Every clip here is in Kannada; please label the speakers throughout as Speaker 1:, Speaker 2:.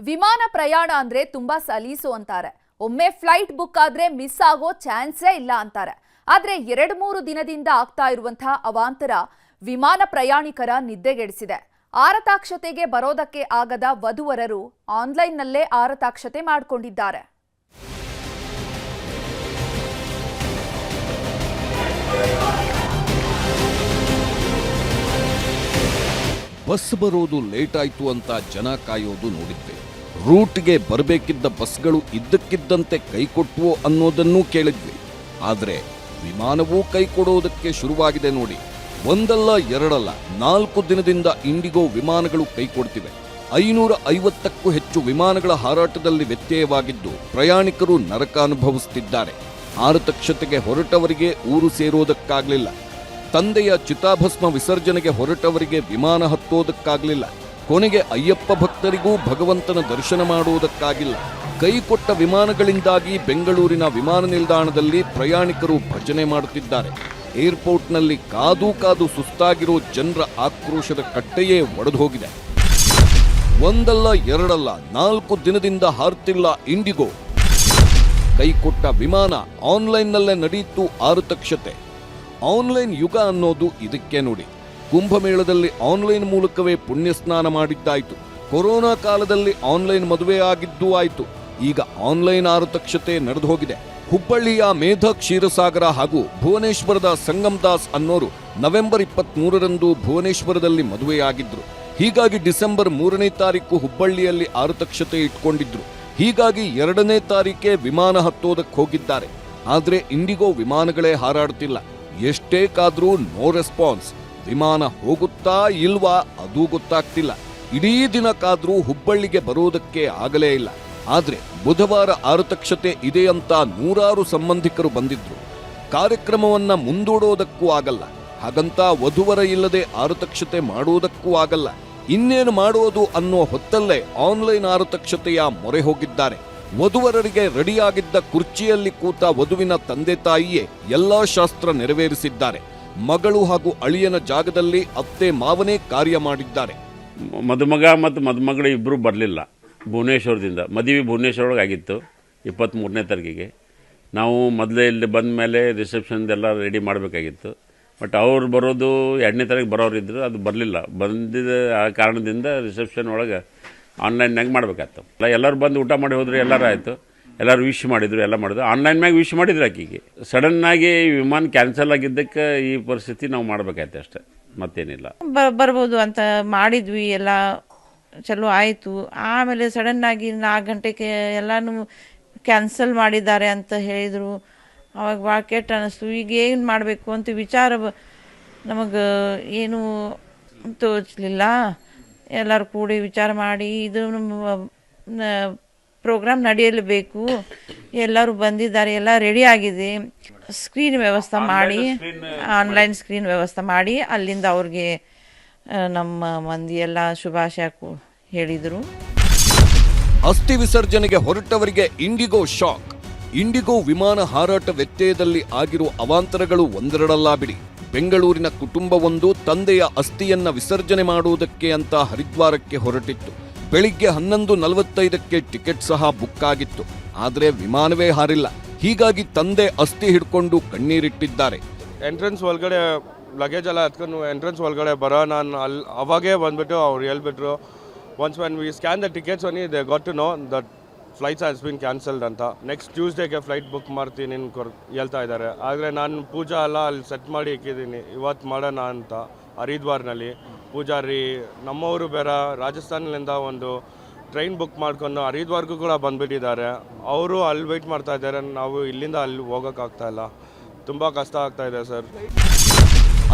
Speaker 1: ವಿಮಾನ ಪ್ರಯಾಣ ಅಂದ್ರೆ ತುಂಬಾ ಸಲೀಸು ಅಂತಾರೆ. ಒಮ್ಮೆ ಫ್ಲೈಟ್ ಬುಕ್ ಆದ್ರೆ ಮಿಸ್ ಆಗೋ ಚಾನ್ಸೇ ಇಲ್ಲ ಅಂತಾರೆ. ಆದ್ರೆ ಎರಡ್ ಮೂರು ದಿನದಿಂದ ಆಗ್ತಾ ಇರುವಂತಹ ಅವಾಂತರ ವಿಮಾನ ಪ್ರಯಾಣಿಕರ ನಿದ್ದೆಗೆಡಿಸಿದೆ. ಆರತಾಕ್ಷತೆಗೆ ಬರೋದಕ್ಕೆ ಆಗದ ವಧುವರರು ಆನ್ಲೈನ್ನಲ್ಲೇ ಆರತಾಕ್ಷತೆ ಮಾಡಿಕೊಂಡಿದ್ದಾರೆ.
Speaker 2: ಬಸ್ ಬರೋದು ಲೇಟ್ ಆಯ್ತು ಅಂತ ಜನ ಕಾಯೋದು ನೋಡಿದ್ದೆ. ರೂಟ್ಗೆ ಬರಬೇಕಿದ್ದ ಬಸ್ಗಳು ಇದ್ದಕ್ಕಿದ್ದಂತೆ ಕೈಕೊಟ್ಟವು ಅನ್ನೋದನ್ನೂ ಕೇಳಿದ್ವಿ. ಆದರೆ ವಿಮಾನವೂ ಕೈ ಕೊಡೋದಕ್ಕೆ ಶುರುವಾಗಿದೆ ನೋಡಿ. ಒಂದಲ್ಲ ಎರಡಲ್ಲ ನಾಲ್ಕು ದಿನದಿಂದ ಇಂಡಿಗೋ ವಿಮಾನಗಳು ಕೈ ಕೊಡ್ತಿವೆ. ಐನೂರ ಐವತ್ತಕ್ಕೂ ಹೆಚ್ಚು ವಿಮಾನಗಳ ಹಾರಾಟದಲ್ಲಿ ವ್ಯತ್ಯಯವಾಗಿದ್ದು ಪ್ರಯಾಣಿಕರು ನರಕ ಅನುಭವಿಸುತ್ತಿದ್ದಾರೆ ಆರತಕ್ಷತೆಗೆ ಹೊರಟವರಿಗೆ ಊರು ಸೇರೋದಕ್ಕಾಗ್ಲಿಲ್ಲ. ತಂದೆಯ ಚಿತಾಭಸ್ಮ ವಿಸರ್ಜನೆಗೆ ಹೊರಟವರಿಗೆ ವಿಮಾನ ಹತ್ತೋದಕ್ಕಾಗಲಿಲ್ಲ ಕೊನೆಗೆ ಅಯ್ಯಪ್ಪ ಭಕ್ತರಿಗೂ ಭಗವಂತನ ದರ್ಶನ ಮಾಡುವುದಕ್ಕಾಗಿಲ್ಲ. ಕೈಕೊಟ್ಟ ವಿಮಾನಗಳಿಂದಾಗಿ ಬೆಂಗಳೂರಿನ ವಿಮಾನ ನಿಲ್ದಾಣದಲ್ಲಿ ಪ್ರಯಾಣಿಕರು ಭಜನೆ ಮಾಡುತ್ತಿದ್ದಾರೆ. ಏರ್ಪೋರ್ಟ್ನಲ್ಲಿ ಕಾದು ಕಾದು ಸುಸ್ತಾಗಿರೋ ಜನರ ಆಕ್ರೋಶದ ಕಟ್ಟೆಯೇ ಒಡೆದು ಹೋಗಿದೆ ಒಂದಲ್ಲ ಎರಡಲ್ಲ ನಾಲ್ಕು ದಿನದಿಂದ ಹಾರುತ್ತಿಲ್ಲ ಇಂಡಿಗೋ. ಕೈಕೊಟ್ಟ ವಿಮಾನ ಆನ್ಲೈನ್ನಲ್ಲೇ ನಡೆಯಿತು ಆರುತಕ್ಷತೆ. ಆನ್ಲೈನ್ ಯುಗ ಅನ್ನೋದು ಇದಕ್ಕೆ ನೋಡಿ. ಕುಂಭಮೇಳದಲ್ಲಿ ಆನ್ಲೈನ್ ಮೂಲಕವೇ ಪುಣ್ಯ ಸ್ನಾನ ಮಾಡಿದ್ದಾಯಿತು. ಕೊರೋನಾ ಕಾಲದಲ್ಲಿ ಆನ್ಲೈನ್ ಮದುವೆ ಆಗಿದ್ದೂ ಆಯಿತು. ಈಗ ಆನ್ಲೈನ್ ಆರತಕ್ಷತೆ ನಡೆದು ಹೋಗಿದೆ ಹುಬ್ಬಳ್ಳಿಯ ಮೇಧ ಕ್ಷೀರಸಾಗರ ಹಾಗೂ ಭುವನೇಶ್ವರದ ಸಂಗಮ್ ದಾಸ್ ಅನ್ನೋರು ನವೆಂಬರ್ ಇಪ್ಪತ್ತ್ ಮೂರರಂದು ಭುವನೇಶ್ವರದಲ್ಲಿ ಮದುವೆಯಾಗಿದ್ದರು ಹೀಗಾಗಿ ಡಿಸೆಂಬರ್ ಮೂರನೇ ತಾರೀಕು ಹುಬ್ಬಳ್ಳಿಯಲ್ಲಿ ಆರತಕ್ಷತೆ ಇಟ್ಕೊಂಡಿದ್ರು. ಹೀಗಾಗಿ ಎರಡನೇ ತಾರೀಕೆ ವಿಮಾನ ಹತ್ತೋದಕ್ಕೆ ಹೋಗಿದ್ದಾರೆ. ಆದರೆ ಇಂಡಿಗೋ ವಿಮಾನಗಳೇ ಹಾರಾಡ್ತಿಲ್ಲ. ಎಷ್ಟೇ ಕಾದ್ರೂ ನೋ ರೆಸ್ಪಾನ್ಸ್ ವಿಮಾನ ಹೋಗುತ್ತಾ ಇಲ್ವಾ ಅದೂ ಗೊತ್ತಾಗ್ತಿಲ್ಲ. ಇಡೀ ದಿನ ಹುಬ್ಬಳ್ಳಿಗೆ ಬರೋದಕ್ಕೆ ಆಗಲೇ ಇಲ್ಲ. ಆದ್ರೆ ಬುಧವಾರ ಆರತಕ್ಷತೆ ಇದೆ ಅಂತ ನೂರಾರು ಸಂಬಂಧಿಕರು ಬಂದಿದ್ರು. ಕಾರ್ಯಕ್ರಮವನ್ನ ಮುಂದೂಡೋದಕ್ಕೂ ಆಗಲ್ಲ. ಹಾಗಂತ ವಧುವರ ಇಲ್ಲದೆ ಆರತಕ್ಷತೆ ಮಾಡುವುದಕ್ಕೂ ಆಗಲ್ಲ. ಇನ್ನೇನು ಮಾಡೋದು ಅನ್ನೋ ಹೊತ್ತಲ್ಲೇ ಆನ್ಲೈನ್ ಆರತಕ್ಷತೆಯ ಮೊರೆ ಹೋಗಿದ್ದಾರೆ. ವಧುವರರಿಗೆ ರೆಡಿಯಾಗಿದ್ದ ಕುರ್ಚಿಯಲ್ಲಿ ಕೂತ ವಧುವಿನ ತಂದೆ ತಾಯಿಯೇ ಎಲ್ಲಾ ಶಾಸ್ತ್ರ ನೆರವೇರಿಸಿದ್ದಾರೆ. ಮಗಳು ಹಾಗೂ ಅಳಿಯನ ಜಾಗದಲ್ಲಿ ಅತ್ತೆ ಮಾವನೇ ಕಾರ್ಯ ಮಾಡಿದ್ದಾರೆ.
Speaker 3: ಮದುಮಗ ಮತ್ತು ಮದುಮಗಳು ಇಬ್ಬರು ಬರಲಿಲ್ಲ. ಭುವನೇಶ್ವರದಿಂದ. ಮದುವೆ ಭುವನೇಶ್ವರಗೆ ಆಗಿತ್ತು ಇಪ್ಪತ್ತ್ಮೂರನೇ ತಾರೀಕಿಗೆ. ನಾವು ಮೊದಲೇ ಇಲ್ಲಿ ಬಂದ ಮೇಲೆ ರಿಸೆಪ್ಷನ್ದೆಲ್ಲ ರೆಡಿ ಮಾಡಬೇಕಾಗಿತ್ತು. ಬಟ್ ಅವ್ರು ಬರೋದು ಎರಡನೇ ತಾರೀಕು ಬರೋರಿದ್ದರು ಅದು ಬರಲಿಲ್ಲ. ಬಂದಿದ್ದ ಆ ಕಾರಣದಿಂದ ರಿಸೆಪ್ಷನ್ ಒಳಗೆ ಆನ್ಲೈನ್ನಾಗ ಮಾಡಬೇಕಾಯ್ತು ಎಲ್ಲ ಎಲ್ಲರೂ ಬಂದು ಊಟ ಮಾಡಿ ಹೋದ್ರೆ ಎಲ್ಲರೂ ಆಯಿತು. ಎಲ್ಲರೂ ವಿಶ್ ಮಾಡಿದರು, ಎಲ್ಲ ಮಾಡಿದ್ರು ಆನ್ಲೈನ್ ಮ್ಯಾಗ ವಿಶ್ ಮಾಡಿದ್ರು ಆಕಿಗೆ. ಸಡನ್ನಾಗಿ ವಿಮಾನ ಕ್ಯಾನ್ಸಲ್ ಆಗಿದ್ದಕ್ಕೆ ಈ ಪರಿಸ್ಥಿತಿ ನಾವು ಮಾಡಬೇಕಾಯ್ತು ಅಷ್ಟೇ. ಮತ್ತೇನಿಲ್ಲ.
Speaker 4: ಬರ್ಬೋದು ಅಂತ ಮಾಡಿದ್ವಿ, ಎಲ್ಲ ಚಲೋ ಆಯಿತು. ಆಮೇಲೆ ಸಡನ್ನಾಗಿ ನಾಲ್ಕು ಗಂಟೆಗೆ ಎಲ್ಲನೂ ಕ್ಯಾನ್ಸಲ್ ಮಾಡಿದ್ದಾರೆ ಅಂತ ಹೇಳಿದರು. ಅವಾಗ ಭಾಳ ಕೆಟ್ಟ ಅನ್ನಿಸ್ತು ಈಗ ಏನು ಮಾಡಬೇಕು ಅಂತ ವಿಚಾರ ನಮಗೆ ಏನು ತೋಚಲಿಲ್ಲ. ಎಲ್ಲರೂ ಕೂಡಿ ವಿಚಾರ ಮಾಡಿ ಇದು ಪ್ರೋಗ್ರಾಮ್ ನಡೆಯಲೇಬೇಕು. ಎಲ್ಲರೂ ಬಂದಿದ್ದಾರೆ ಎಲ್ಲ ರೆಡಿ ಆಗಿದೆ. ಸ್ಕ್ರೀನ್ ವ್ಯವಸ್ಥೆ ಮಾಡಿ ಆನ್ಲೈನ್ ಸ್ಕ್ರೀನ್ ವ್ಯವಸ್ಥೆ ಮಾಡಿ ಅಲ್ಲಿಂದ ಅವ್ರಿಗೆ ನಮ್ಮ ಮಂದಿ ಎಲ್ಲ ಶುಭಾಶಯ ಕೋ- ಹೇಳಿದರು.
Speaker 2: ಅಸ್ಥಿ ವಿಸರ್ಜನೆಗೆ ಹೊರಟವರಿಗೆ ಇಂಡಿಗೋ ಶಾಕ್. ಇಂಡಿಗೋ ವಿಮಾನ ಹಾರಾಟ ವ್ಯತ್ಯಯದಲ್ಲಿ ಆಗಿರುವ ಅವಾಂತರಗಳು ಒಂದೆರಡಲ್ಲ ಬಿಡಿ. ಬೆಂಗಳೂರಿನ ಕುಟುಂಬವೊಂದು ತಂದೆಯ ಅಸ್ಥಿಯನ್ನ ವಿಸರ್ಜನೆ ಮಾಡುವುದಕ್ಕೆ ಅಂತ ಹರಿದ್ವಾರಕ್ಕೆ ಹೊರಟಿತ್ತು. ಬೆಳಿಗ್ಗೆ ಹನ್ನೊಂದು ನಲವತ್ತೈದಕ್ಕೆ ಟಿಕೆಟ್ ಸಹ ಬುಕ್ ಆಗಿತ್ತು. ಆದರೆ ವಿಮಾನವೇ ಹಾರಿಲ್ಲ. ಹೀಗಾಗಿ ತಂದೆ ಅಸ್ಥಿ ಹಿಡ್ಕೊಂಡು ಕಣ್ಣೀರಿಟ್ಟಿದ್ದಾರೆ.
Speaker 5: ಎಂಟ್ರೆನ್ಸ್ ಒಳಗಡೆ ಲಗೇಜ್ ಎಲ್ಲ ಹತ್ಕೊಂಡು ಎಂಟ್ರೆನ್ಸ್ ಒಳಗಡೆ ಬರೋ ನಾನು ಅಲ್ಲಿ ಅವಾಗೇ ಬಂದ್ಬಿಟ್ಟು ಅವ್ರು ಹೇಳ್ಬಿಟ್ರು once when we scan the tickets when they got to know that flights has been cancelled ಅಂತ. ನೆಕ್ಸ್ಟ್ ಟ್ಯೂಸ್ಡೇಗೆ ಫ್ಲೈಟ್ ಬುಕ್ ಮಾಡ್ತೀನಿ ಕೊರ್, ಹೇಳ್ತಾ ಇದ್ದಾರೆ. ಆದರೆ ನಾನು ಪೂಜಾ ಎಲ್ಲ ಅಲ್ಲಿ ಸೆಟ್ ಮಾಡಿ ಇಕ್ಕಿದ್ದೀನಿ. ಇವತ್ತು ಮಾಡೋಣ ಅಂತ ಹರಿದ್ವಾರ್ನಲ್ಲಿ. ಪೂಜಾರಿ, ನಮ್ಮವರು ಬೇರೆ ರಾಜಸ್ಥಾನದಿಂದ ಒಂದು ಟ್ರೈನ್ ಬುಕ್ ಮಾಡ್ಕೊಂಡು ಹರಿದ್ವಾರ್ಗೂ ಕೂಡ ಬಂದ್ಬಿಟ್ಟಿದ್ದಾರೆ. ಅವರು ಅಲ್ಲಿ ವೆಯ್ಟ್ ಮಾಡ್ತಾ ಇದ್ದಾರೆ. ನಾವು ಇಲ್ಲಿಂದ ಅಲ್ಲಿ ಹೋಗೋಕ್ಕಾಗ್ತಾ ಇಲ್ಲ. ತುಂಬ ಕಷ್ಟ ಆಗ್ತಾ ಇದೆ ಸರ್.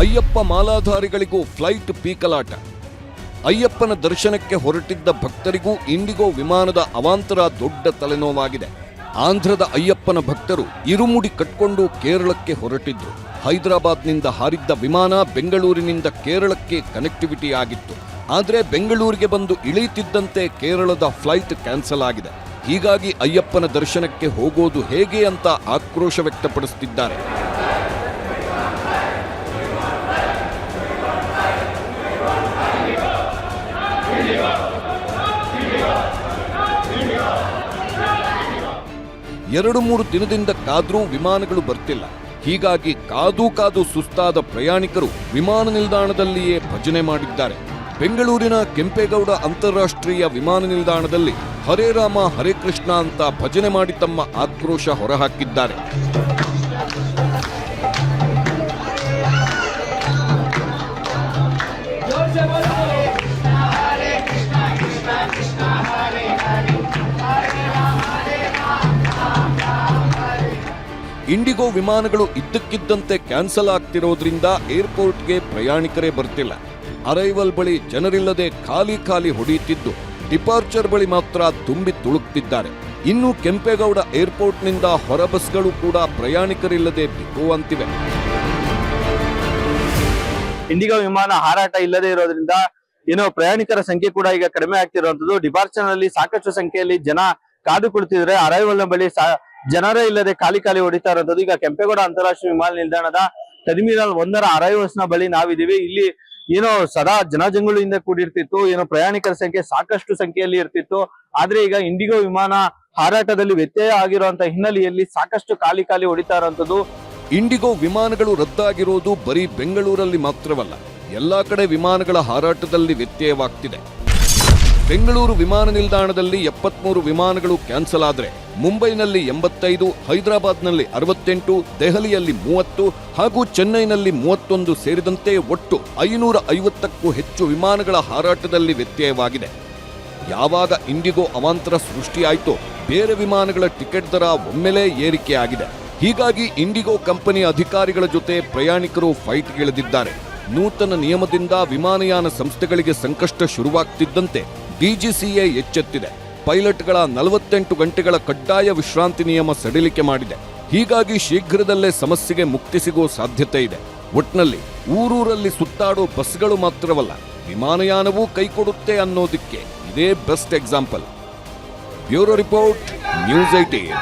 Speaker 2: ಅಯ್ಯಪ್ಪ ಮಾಲಾಧಾರಿಗಳಿಗೂ ಫ್ಲೈಟ್ ಪೀಕಲಾಟ. ಅಯ್ಯಪ್ಪನ ದರ್ಶನಕ್ಕೆ ಹೊರಟಿದ್ದ ಭಕ್ತರಿಗೂ ಇಂಡಿಗೋ ವಿಮಾನದ ಅವಾಂತರ ದೊಡ್ಡ ತಲೆನೋವಾಗಿದೆ. ಆಂಧ್ರದ ಅಯ್ಯಪ್ಪನ ಭಕ್ತರು ಇರುಮುಡಿ ಕಟ್ಕೊಂಡು ಕೇರಳಕ್ಕೆ ಹೊರಟಿದ್ರು. ಹೈದರಾಬಾದ್ನಿಂದ ಹಾರಿದ್ದ ವಿಮಾನ ಬೆಂಗಳೂರಿನಿಂದ ಕೇರಳಕ್ಕೆ ಕನೆಕ್ಟಿವಿಟಿ ಆಗಿತ್ತು ಆದರೆ ಬೆಂಗಳೂರಿಗೆ ಬಂದು ಇಳಿಯುತ್ತಿದ್ದಂತೆ ಕೇರಳದ ಫ್ಲೈಟ್ ಕ್ಯಾನ್ಸಲ್ ಆಗಿದೆ. ಹೀಗಾಗಿ ಅಯ್ಯಪ್ಪನ ದರ್ಶನಕ್ಕೆ ಹೋಗೋದು ಹೇಗೆ ಅಂತ ಆಕ್ರೋಶ ವ್ಯಕ್ತಪಡಿಸುತ್ತಿದ್ದಾರೆ ಎರಡು ಮೂರು ದಿನದಿಂದ ಕಾದ್ರೂ ವಿಮಾನಗಳು ಬರ್ತಿಲ್ಲ. ಹೀಗಾಗಿ ಕಾದು ಕಾದು ಸುಸ್ತಾದ ಪ್ರಯಾಣಿಕರು ವಿಮಾನ ನಿಲ್ದಾಣದಲ್ಲಿಯೇ ಭಜನೆ ಮಾಡಿದ್ದಾರೆ. ಬೆಂಗಳೂರಿನ ಕೆಂಪೇಗೌಡ ಅಂತಾರಾಷ್ಟ್ರೀಯ ವಿಮಾನ ನಿಲ್ದಾಣದಲ್ಲಿ ಹರೇ ರಾಮ, ಹರೇ ಕೃಷ್ಣ ಅಂತ ಭಜನೆ ಮಾಡಿ ತಮ್ಮ ಆಕ್ರೋಶ ಹೊರಹಾಕಿದ್ದಾರೆ. ಇಂಡಿಗೋ ವಿಮಾನಗಳು ಇದ್ದಕ್ಕಿದ್ದಂತೆ ಕ್ಯಾನ್ಸಲ್ ಆಗ್ತಿರೋದ್ರಿಂದ ಏರ್ಪೋರ್ಟ್ಗೆ ಪ್ರಯಾಣಿಕರೇ ಬರ್ತಿಲ್ಲ. ಅರೈವಲ್ ಬಳಿ ಜನರಿಲ್ಲದೆ ಖಾಲಿ ಖಾಲಿ ಹೊಡೆಯುತ್ತಿದ್ದು, ಡಿಪಾರ್ಚರ್ ಬಳಿ ಮಾತ್ರ ತುಂಬಿ ತುಳುಕ್ತಿದ್ದಾರೆ. ಇನ್ನು ಕೆಂಪೇಗೌಡ ಏರ್ಪೋರ್ಟ್ನಿಂದ ಹೊರ ಬಸ್ಗಳು ಕೂಡ ಪ್ರಯಾಣಿಕರಿಲ್ಲದೆ ಬಿಕ್ಕುವಂತಿವೆ
Speaker 6: ಇಂಡಿಗೋ ವಿಮಾನ ಹಾರಾಟ ಇಲ್ಲದೆ ಇರೋದ್ರಿಂದ ಏನೋ ಪ್ರಯಾಣಿಕರ ಸಂಖ್ಯೆ ಕೂಡ ಈಗ ಕಡಿಮೆ ಆಗ್ತಿರುವಂತದ್ದು ಡಿಪಾರ್ಚರ್ನಲ್ಲಿ ಸಾಕಷ್ಟು ಸಂಖ್ಯೆಯಲ್ಲಿ ಜನ ಕಾದು ಕುಳಿತಿದ್ರೆ ಅರೈವಲ್ ಬಳಿ ಜನರೇ ಇಲ್ಲದೆ ಖಾಲಿ ಖಾಲಿ ಹೊಡಿತಾ ಇರೋದು. ಈಗ ಕೆಂಪೇಗೌಡ ಅಂತಾರಾಷ್ಟ್ರೀಯ ವಿಮಾನ ನಿಲ್ದಾಣದ ಟರ್ಮಿನಲ್ ಒಂದರ ಅರೈವಲ್ಸ್ನ ಬಳಿ ನಾವಿದೀವಿ ಇಲ್ಲಿ ಏನೋ ಸದಾ ಜನಜಂಗುಳಿಯಿಂದ ಕೂಡಿರ್ತಿತ್ತು, ಏನೋ ಪ್ರಯಾಣಿಕರ ಸಂಖ್ಯೆ ಸಾಕಷ್ಟು ಸಂಖ್ಯೆಯಲ್ಲಿ ಇರ್ತಿತ್ತು. ಆದ್ರೆ ಈಗ ಇಂಡಿಗೋ ವಿಮಾನ ಹಾರಾಟದಲ್ಲಿ ವ್ಯತ್ಯಯ ಆಗಿರುವಂತ ಹಿನ್ನೆಲೆಯಲ್ಲಿ ಸಾಕಷ್ಟು ಖಾಲಿ ಖಾಲಿ ಹೊಡಿತಾ ಇರುವಂತದ್ದು
Speaker 2: ಇಂಡಿಗೋ ವಿಮಾನಗಳು ರದ್ದಾಗಿರೋದು ಬರೀ ಬೆಂಗಳೂರಲ್ಲಿ ಮಾತ್ರವಲ್ಲ, ಎಲ್ಲಾ ಕಡೆ ವಿಮಾನಗಳ ಹಾರಾಟದಲ್ಲಿ ವ್ಯತ್ಯಯವಾಗ್ತಿದೆ. ಬೆಂಗಳೂರು ವಿಮಾನ ನಿಲ್ದಾಣದಲ್ಲಿ ಎಪ್ಪತ್ಮೂರು ವಿಮಾನಗಳು ಕ್ಯಾನ್ಸಲ್ ಆದರೆ ಮುಂಬೈನಲ್ಲಿ ಎಂಬತ್ತೈದು, ಹೈದರಾಬಾದ್ನಲ್ಲಿ ಅರವತ್ತೆಂಟು, ದೆಹಲಿಯಲ್ಲಿ ಮೂವತ್ತು ಹಾಗೂ ಚೆನ್ನೈನಲ್ಲಿ ಮೂವತ್ತೊಂದು ಸೇರಿದಂತೆ ಒಟ್ಟು ಐನೂರ ಐವತ್ತಕ್ಕೂ ಹೆಚ್ಚು ವಿಮಾನಗಳ ಹಾರಾಟದಲ್ಲಿ ವ್ಯತ್ಯಯವಾಗಿದೆ. ಯಾವಾಗ ಇಂಡಿಗೋ ಅವಾಂತರ ಸೃಷ್ಟಿಯಾಯಿತೋ ಬೇರೆ ವಿಮಾನಗಳ ಟಿಕೆಟ್ ದರ ಒಮ್ಮೆಲೇ ಏರಿಕೆಯಾಗಿದೆ ಹೀಗಾಗಿ ಇಂಡಿಗೋ ಕಂಪನಿ ಅಧಿಕಾರಿಗಳ ಜೊತೆ ಪ್ರಯಾಣಿಕರು ಫೈಟ್ಗಿಳಿದಿದ್ದಾರೆ ನೂತನ ನಿಯಮದಿಂದ ವಿಮಾನಯಾನ ಸಂಸ್ಥೆಗಳಿಗೆ ಸಂಕಷ್ಟ ಶುರುವಾಗ್ತಿದ್ದಂತೆ ಡಿಜಿಸಿಎ ಎಚ್ಚೆತ್ತಿದೆ. ಪೈಲಟ್ಗಳ ನಲವತ್ತೆಂಟು ಗಂಟೆಗಳ ಕಡ್ಡಾಯ ವಿಶ್ರಾಂತಿ ನಿಯಮ ಸಡಿಲಿಕೆ ಮಾಡಿದೆ. ಹೀಗಾಗಿ ಶೀಘ್ರದಲ್ಲೇ ಸಮಸ್ಯೆಗೆ ಮುಕ್ತಿ ಸಿಗುವ ಸಾಧ್ಯತೆ ಇದೆ. ಒಟ್ನಲ್ಲಿ ಊರೂರಲ್ಲಿ ಸುತ್ತಾಡೋ ಬಸ್ಗಳು ಮಾತ್ರವಲ್ಲ, ವಿಮಾನಯಾನವೂ ಕೈಕೊಡುತ್ತೆ ಅನ್ನೋದಕ್ಕೆ ಇದೇ best example. Bureau report, news eighteen